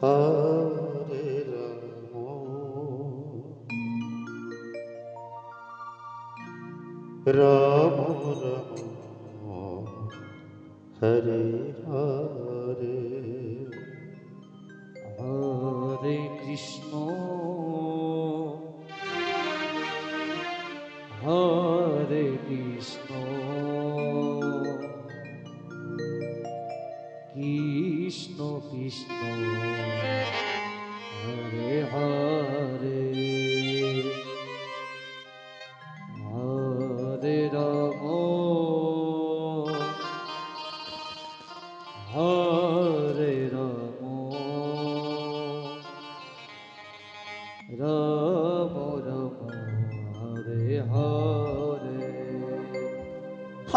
Hare Rama. Rama Hare Hare. Hare Krishna. Hare Krishna. Krishna Krishna.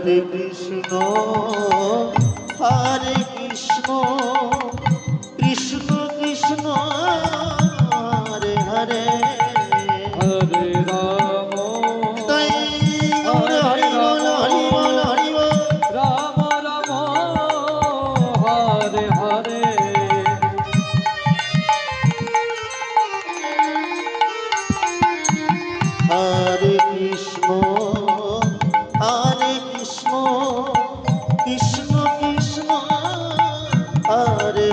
Hare Krishna Hare Krishna.